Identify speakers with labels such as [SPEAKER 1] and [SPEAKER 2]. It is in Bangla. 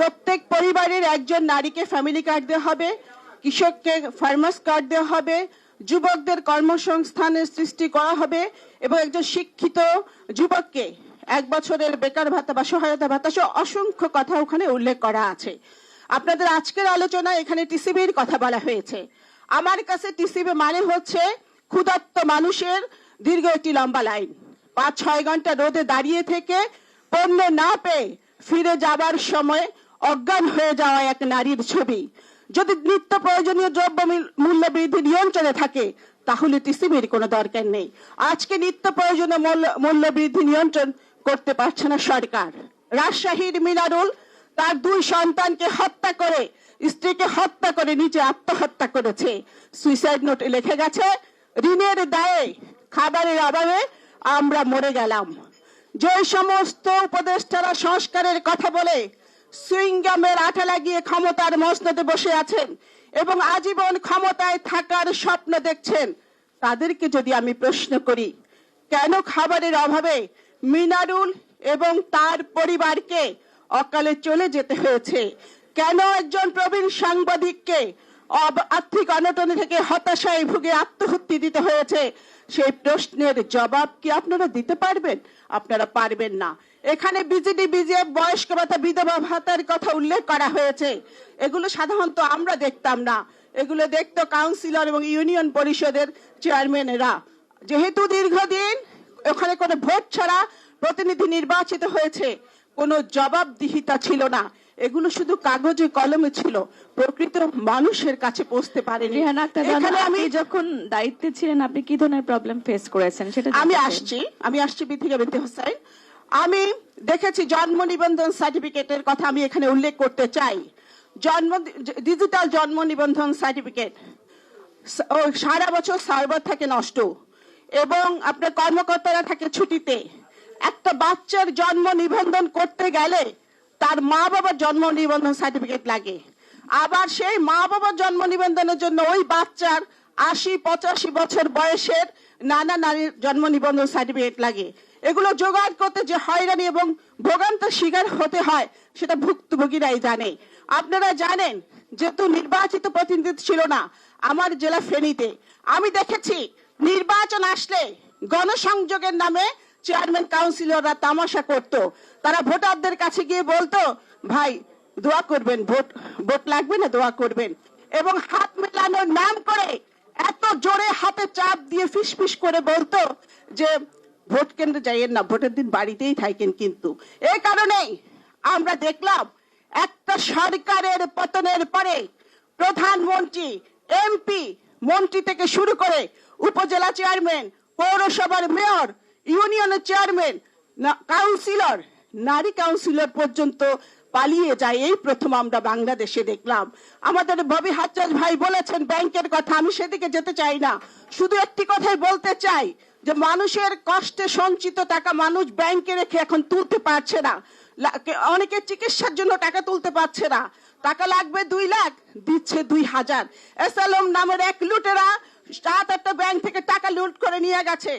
[SPEAKER 1] প্রত্যেক পরিবারের একজন নারীকে ফ্যামিলি কার্ড দেওয়া হবে, কৃষককে ফার্মার্স কার্ড দেওয়া হবে, যুবকদের কর্মসংস্থানের সৃষ্টি করা হবে এবং একজন শিক্ষিত যুবককে এক বছরের বেকার ভাতা বা সহায়তা ভাতা সহ অসংখ্য কথা ওখানে উল্লেখ করা আছে। আপনাদের আজকের আলোচনা এখানে টিসিবির কথা বলা হয়েছে। আমার কাছে টিসিবি মানে হচ্ছে ক্ষুধার্ত মানুষের দীর্ঘ একটি লম্বা লাইন। পাঁচ ছয় ঘণ্টা রোদে দাঁড়িয়ে থেকে পণ্য না পেয়ে ফিরে যাবার সময় অজ্ঞান হয়ে যাওয়া এক নারীর ছবি। যদি নিত্য প্রয়োজনীয় দ্রব্য মূল্য বৃদ্ধি নিয়ন্ত্রণে থাকে, তাহলে টিসিবির কোনো দরকার নেই। আজকে নিত্য প্রয়োজনীয় মূল্য- বৃদ্ধি নিয়ন্ত্রণ করতে পারছে না সরকার। রাজশাহীর মিনারুল তার দুই সন্তানকে হত্যা করে, স্ত্রীকে হত্যা করে, নিজে আত্মহত্যা করেছে। সুইসাইড নোট লিখে গেছে, ঋণের দায়ে, খাবারের অভাবে আমরা মরে গেলাম। যে সমস্ত উপদেষ্টারা সংস্কারের কথা বলে সুইংগামের আঠা লাগিয়ে ক্ষমতার মসনদে বসে আছেন এবং আজীবন ক্ষমতায় থাকার স্বপ্ন দেখছেন। তাদেরকে যদি আমি প্রশ্ন করি, কেন খাবারের অভাবে মিনারুল এবং তার পরিবারকে অকালে চলে যেতে হয়েছে? কেন একজন প্রবীণ সাংবাদিককে আর্থিক অনটনে থেকে হতাশায় ভুগে আত্মহত্যা দিতে হয়েছে। সেই প্রশ্নের জবাব কি আপনারা দিতে পারবেন? আপনারা পারবেন না। এখানে বিজেডি, বিজেএফ, বয়স্ক ভাতা, বিধবা ভাতার কথা উল্লেখ করা হয়েছে। এগুলো সাধারণত আমরা দেখতাম না। এগুলো দেখতো কাউন্সিলর এবং ইউনিয়ন পরিষদের চেয়ারম্যানেরা। যেহেতু দীর্ঘদিন ওখানে কোনো ভোট ছাড়া প্রতিনিধি নির্বাচিত হয়েছে, কোনো জবাবদিহিতা ছিল না। এগুলো শুধু কাগজে কলমে ছিল। প্রকৃত মানুষের কাছে পৌঁছতে পারেনি।
[SPEAKER 2] রিহানা আক্তার
[SPEAKER 1] এখানে আমি
[SPEAKER 2] যখন দায়িত্বে ছিলেন আপনি কি ধরনের প্রবলেম ফেস করেছেন? সেটা
[SPEAKER 1] আমি আসছি আমি আসছি বিথিকা বিনতে হোসেন। আমি দেখেছি জন্ম নিবন্ধন সার্টিফিকেটের কথা আমি এখানে উল্লেখ করতে চাই। জন্ম ডিজিটাল জন্ম নিবন্ধন সার্টিফিকেট সারা বছর সার্ভার থাকে নষ্ট। এবং আপনার কর্মকর্তারা থাকে ছুটিতে। একটা বাচ্চার জন্ম নিবন্ধন করতে গেলে তার মা বাবার জন্ম নিবন্ধন সার্টিফিকেট লাগে। আবার সেই মা বাবার জন্ম নিবন্ধনের জন্য ওই বাচ্চার আশি, পঁচাশি বছর বয়সের নানা নারীর জন্ম নিবন্ধন সার্টিফিকেট লাগে। এগুলো জোগাড় করতে যে হয়রানি এবং ভোগান্তের শিকার হতে হয়, সেটা ভুক্তভোগীরাই জানে। আপনারা জানেন, যেহেতু নির্বাচিত প্রতিনিধি ছিল না আমার জেলা ফেনীতে, আমি দেখেছি, নির্বাচন আসলে গণসংযোগের নামে চেয়ারম্যান কাউন্সিলররা তামাশা করত। তারা ভোটারদের কাছে গিয়ে বলতো, ভাই, দোয়া করবেন, ভোট ভোট লাগবে না, দোয়া করবেন। এবং হাত মেলানোর নাম করে এত জোরে হাতে চাপ দিয়ে ফিসফিস করে বলতো যে, ভোট কেন্দ্রে যাইয়েন না, ভোটের দিন বাড়িতেই থাকেন কিন্তু। এই কারণেই আমরা দেখলাম একটা সরকারের পতনের পরে প্রধানমন্ত্রী, এমপি, মন্ত্রী থেকে শুরু করে উপজেলা চেয়ারম্যান পৌরসভার মেয়র ইউনিয়নের চেয়ারম্যান কাউন্সিলর, নারী কাউন্সিলর পর্যন্ত পালিয়ে যায়। এই প্রথম আমরা বাংলাদেশে দেখলাম। আমাদের ববি হাজ্জাজ ভাই বলেছেন, ব্যাংকের কথা আমি সেদিকে যেতে চাই না। শুধু একটি কথাই বলতে চাই, যে মানুষের কষ্টে সঞ্চিত টাকা মানুষ ব্যাংকে রেখে এখন তুলতে পারছে না। অনেকে চিকিৎসার জন্য টাকা তুলতে পারছে না। টাকা লাগবে দুই লাখ, দিচ্ছে দুই হাজার। এসালম নামের এক লুটেরা সাত আটটা ব্যাংক থেকে টাকা লুট করে নিয়ে গেছে।